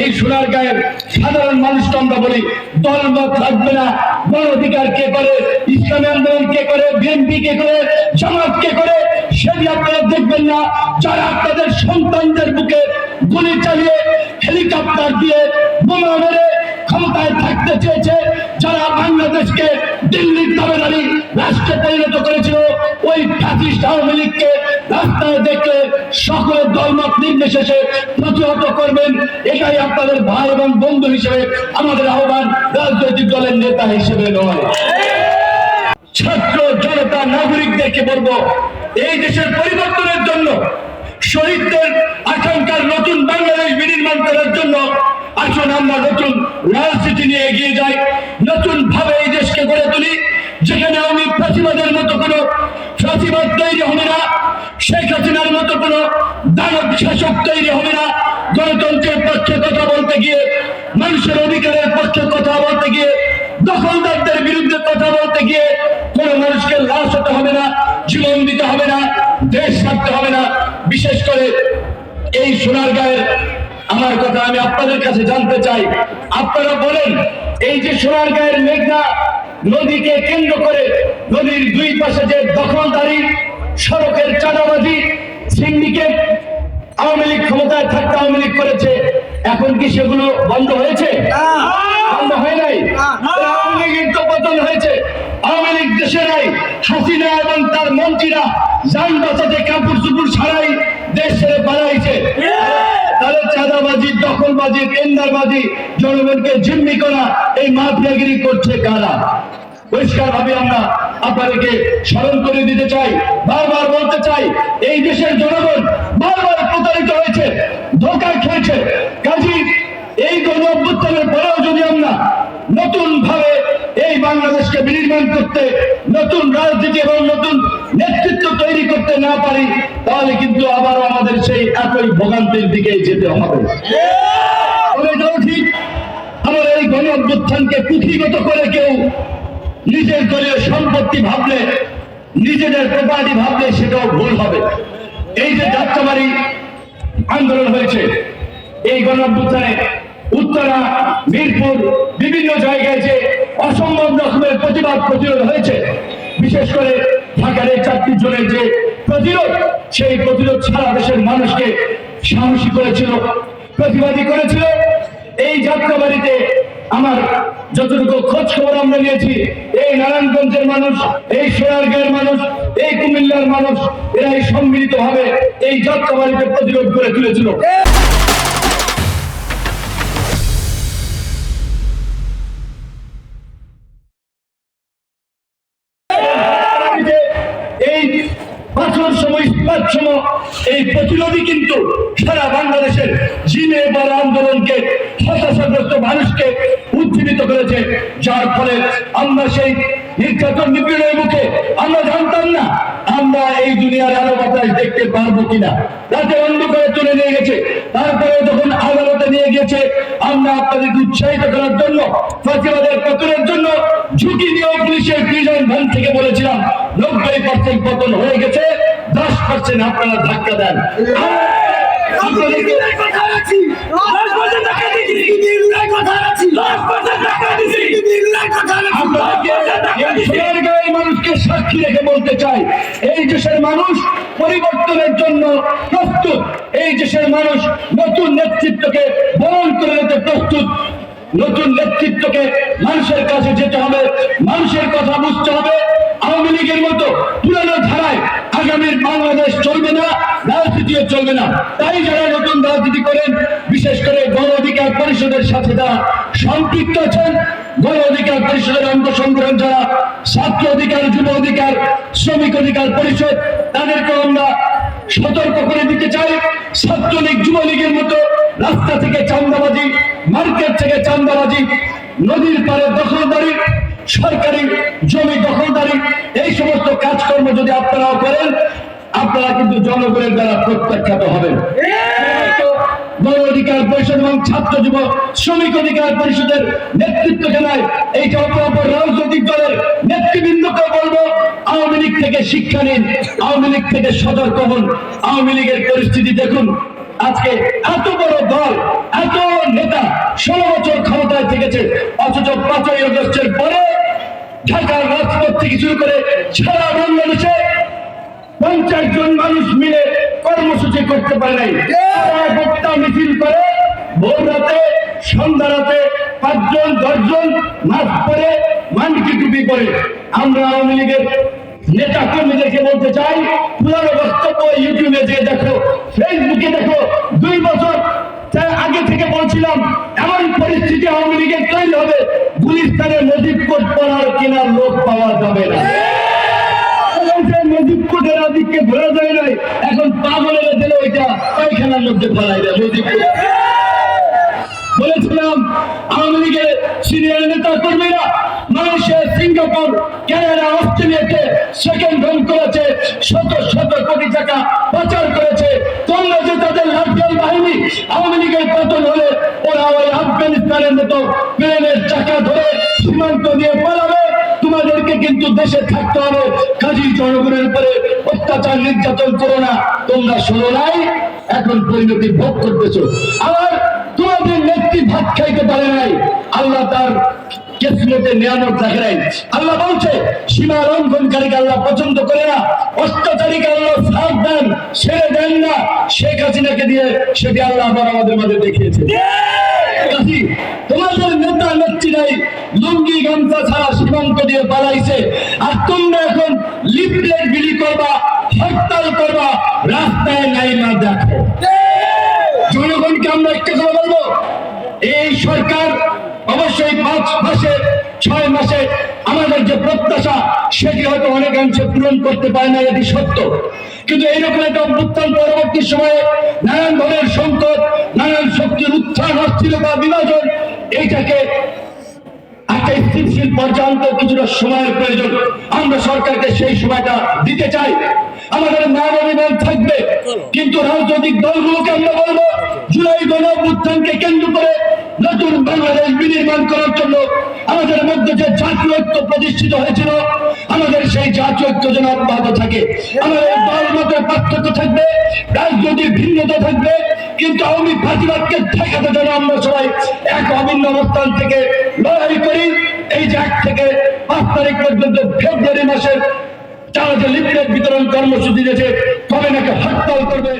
এই সোনার গায়ের সাধারণ মানুষকে আমরা বলি দলমত থাকবে না। গণ অধিকার কে করে? ইসলামী আন্দোলন কে করে? বিএনপি কে করে? জামাত কে করে? সেটি আপনারা দেখবেন না। যারা আপনাদের সন্তানদের বুকে গুলি চালিয়ে হেলিকপ্টার দিয়ে ক্ষমতায় থাকতে চেয়েছে, যারা বাংলাদেশকে দিল্লির রাষ্ট্রে পরিণত করেছিল, ওই ফ্যাসিস্ট আওয়ামী লীগকে রাস্তায় সকলের দলমত নির্বিশেষে প্রতিহত করবেন। এটাই আপনাদের ভাই এবং বন্ধু হিসেবে আমাদের আহ্বান, রাজনৈতিক দলের নেতা হিসেবে নয়। ছাত্র জনতা, নাগরিকদেরকে বলব, এই দেশের পরিবর্তনের জন্য শহীদদের আকাঙ্ক্ষার নতুন বাংলাদেশ ফাঁসিবাদ তৈরি হবে না। শেখ হাসিনার মতো কোনো দানব শাসক তৈরি হবে না। গণতন্ত্রের পক্ষে কথা বলতে গিয়ে, মানুষের অধিকারের পক্ষে কথা বলতে গিয়ে, দখলদারদের বিরুদ্ধে কথা বলতে গিয়ে কোন মানুষকে লাশ হতে হবে না, জীবন দিতে হবে না, দেশ ছাড়তে হবে না। বিশেষ করে এই সোনার গায়ের আমার কথা আমি আপনাদের কাছে জানতে চাই। আপনারা বলেন, এই যে সোনার গায়ের মেঘনা নদীকে কেন্দ্র করে নদীর দুই পাশে যে দখলদারি সড়কের চাঁদাবাজি সিন্ডিকেট আওয়ামী লীগ ক্ষমতায় থাকতে আওয়ামী লীগ করেছে এখন কি সেগুলো বন্ধ হয়েছে? বন্ধ হয় নাই? আওয়ামী লীগের তো পতন হয়েছে। আওয়ামী লীগ দেশে নাই হাসিনা এবং তার মন্ত্রীরা যান বাঁচাতে কাপড় চুপুর ছাড়াই দেশ ছেড়ে পালাইছে। তাহলে চাঁদাবাজি দখলবাজি, টেন্ডারবাজি, জনগণকে জিম্মি করা, এই মাফিয়াগিরি করছে কারা? পরিষ্কার ভাবে আমরা আপনাদেরকে স্মরণ করে দিতে চাই, বারবার বলতে চাই, এই দেশের জনগণ বারবার প্রতারিত হয়েছে, ধোকা খেয়েছে। কাজী, এই গণ অভ্যুত্থানের পরেও যদি আমরা নতুন ভাবে এই বাংলাদেশকে বিনির্মাণ করতে, নতুন রাজনীতি এবং নতুন নেতৃত্ব তৈরি করতে না পারি, তাহলে কিন্তু আবারও আমাদের সেই একই ভোগান্তির দিকে যেতে হবে। আমার এই গণ অভ্যুত্থানকে পুঁথিগত করে কেউ নিজের দলীয় সম্পত্তি ভাবলে, নিজেদের প্রপার্টি ভাবলে সেটাও ভুল হবে। এই যে যাত্রাবাড়ি আন্দোলন হয়েছে, এই গণ উত্তরা, মিরপুর, বিভিন্ন জায়গায় যে অসম্ভব রকমের প্রতিবাদ প্রতিরোধ হয়েছে, বিশেষ করে ঢাকার এই চারটি জনের যে প্রতিরোধ, সেই প্রতিরোধ সারা দেশের মানুষকে সাহসী করেছিল, প্রতিবাদী করেছিল। এই যাত্রাবাড়িতে আমার যতটুকু খোঁজ খবর আমরা নিয়েছি, এই নারায়ণগঞ্জের মানুষ, এই সোনারগাঁয়ের মানুষ, এই কুমিল্লার মানুষ, এরাই সম্মিলিত ভাবে এই যাত্রাবাড়িতে প্রতিরোধ করে তুলেছিল। সময় এই প্রতিরোধী কিন্তু সারা বাংলাদেশের জিনে বড় আন্দোলনকে হতাশাগ্রস্ত মানুষকে উজ্জীবিত করেছে। যার ফলে আমরা সেই নির্যাতন নিপীড়নের মুখে আমরা জানতাম না আমরা এই দুনিয়ার আলো বাতাস দেখতে পারব কিনা। রাতে অন্ধকারে তুলে নিয়ে গেছে। তারপরে যখন আদালতে নিয়ে গেছে আমরা আপনাদেরকে উৎসাহিত করার জন্য, ফাঁসিবাদের পতনের জন্য ঝুঁকি নিয়েও পুলিশের প্রিজন ভ্যান থেকে বলেছিলাম, নব্বই পার্সেন্ট পতন হয়ে গেছে। পার্সেন্ট আপনারা ধাক্কা দেন। মানুষকে সাক্ষী রেখে বলতে চাই এই দেশের মানুষ পরিবর্তনের জন্য প্রস্তুত। এই দেশের মানুষ নতুন নেতৃত্বকে বরণ করে নিতে প্রস্তুত। নতুন নেতৃত্বকে মানুষের কাছে যেতে হবে। মানুষের কথা বুঝতে হবে। আওয়ামী লীগের মতো পুরানো ধারায় চলবে না। তাই যারা নতুন রাজনীতি করেন, বিশেষ করে গণ অধিকার পরিষদের সাথে যারা সম্পৃক্ত আছেন। গণ অধিকার পরিষদের অঙ্গ সংগঠন যারা, ছাত্র অধিকার, যুব অধিকার, শ্রমিক অধিকার পরিষদ তাদেরকে আমরা সতর্ক করে দিতে চাই। ছাত্রলীগ, যুবলীগের মতো রাস্তা থেকে চান্দাবাজি মার্কেট থেকে চান্দাবাজি নদীর পারে দখলদারি, সরকারি জমি দখলদারি, এই সমস্ত কাজকর্ম যদি আপনারাও করেন আপনারা কিন্তু জনগণের দ্বারা প্রত্যাখ্যাত হবেন। আওয়ামী আওয়ামী লীগ থেকে সতর্ক হন। আওয়ামী লীগের পরিস্থিতি দেখুন, আজকে এত বড় দল, এত নেতা ষোলো বছর ক্ষমতায় থেকেছে, অথচ পাঁচই আগস্টের পরে ঢাকার রাজপথ থেকে শুরু করে সারা বাংলাদেশে পঞ্চাশ জন মানুষ মিলে কর্মসূচি করতে পারে নাই। বক্তা মিছিল করে, ভোর রাতে, সন্ধ্যা রাতে পাঁচজন, দশজন মাস্ক পরে মানকি টুপি পরে। আমরা আওয়ামী লীগের নেতা কর্মীদেরকে বলতে চাই পুরো বক্তব্য ইউটিউবে যে দেখো, ফেসবুকে দেখো, দুই বছর আগে থেকে বলছিলাম, এমন পরিস্থিতি আওয়ামী লীগের তৈরি হবে গুলিস্তানে নদীপ কোট পড়ার কেনার লোক পাওয়া যাবে না। আদিককে ধরা যায় নাই এখন পাগলেরা দিলে ওইটা পায়খানার মধ্যে ফেলাই দেয় বলেছিলাম, আওয়ামী লীগের সিনিয়র নেতা কর্মীরা মালয়েশিয়া, সিঙ্গাপুর, কানাডা, অস্ট্রেলিয়াতে সেকেন্ড হোম করেছে, শত শত কোটি টাকা পাচার করেছে। তোমরা যে তাদের লাঠিয়াল বাহিনী আওয়ামী লীগের পতন হলে, ওরা ওই আফগানিস্তানের মতো প্লেনের চাকা ধরে সীমান্ত দিয়ে তোমাদেরকে কিন্তু দেশে থাকতে হবে। কাজী জনগণের উপরে অত্যাচার, নির্যাতন করো না। তোমরা শোনো নাই, এখন পরিণতি ভোগ করতেছ। আবার তোমাদের নেত্রী ভাত খাইতে পারে নাই। আল্লাহ তার কেসমতে নিয়ামত নাই। আল্লাহ বলছে, সীমা লঙ্ঘনকারীকে আল্লাহ পছন্দ করে না অত্যাচারীকে আল্লাহ সাথ দেন, ছেড়ে দেন না। শেখ হাসিনাকে দিয়ে সেটি আল্লাহ আবার আমাদের মাঝে দেখিয়েছে। তোমাদের নেতা লুঙ্গি, গামছা ছাড়া সীমান্ত দিয়ে পালাইছে। আর তোমরা এখন লিফলেট বিলি করবা, হরতাল করবা, রাস্তায় নাই না দেখো। জনগণকে আমরা একটা কথা বলব, এই সরকার অবশ্যই পাঁচ মাসে, ছয় মাসে আমাদের যে প্রত্যাশা, সেটি হয়তো অনেকাংশে পূরণ করতে পারে না, এটি সত্য। কিন্তু এইরকম একটা অভ্যুত্থান পরবর্তী সময়ে নানান ধরনের সংকট, নানান শক্তির উত্থান, অস্থিরতা, বিভাজন, এইটাকে একটা স্থিতিশীল পর্যন্ত কিছুটা সময়ের প্রয়োজন। আমরা সরকারকে সেই সময়টা দিতে চাই। আমাদের মান অভিমান থাকবে। কিন্তু রাজনৈতিক দলগুলোকে আমরা বলব, জুলাই গণ অভ্যুত্থানকে কেন্দ্র করে নতুন বাংলাদেশ বিনির্মাণ করার জন্য আমাদের মধ্যে যে জাতীয় ঐক্য প্রতিষ্ঠিত হয়েছিল, আমাদের সেই জাতীয় ঐক্য যেন অব্যাহত থাকে। আমাদের দল মতের পার্থক্য থাকবে, রাজনৈতিক ভিন্নতা থাকবে, কিন্তু আওয়ামী ফাঁসিবাদকে ঠেকাতে যেন আমরা সবাই এক অভিন্ন অবস্থান থেকে লড়াই করি, এই যে এক থেকে পাঁচ তারিখ পর্যন্ত ফেব্রুয়ারি মাসের তারা যে বিতরণ কর্মসূচি দিয়েছে কবে নাকি হরতাল করবে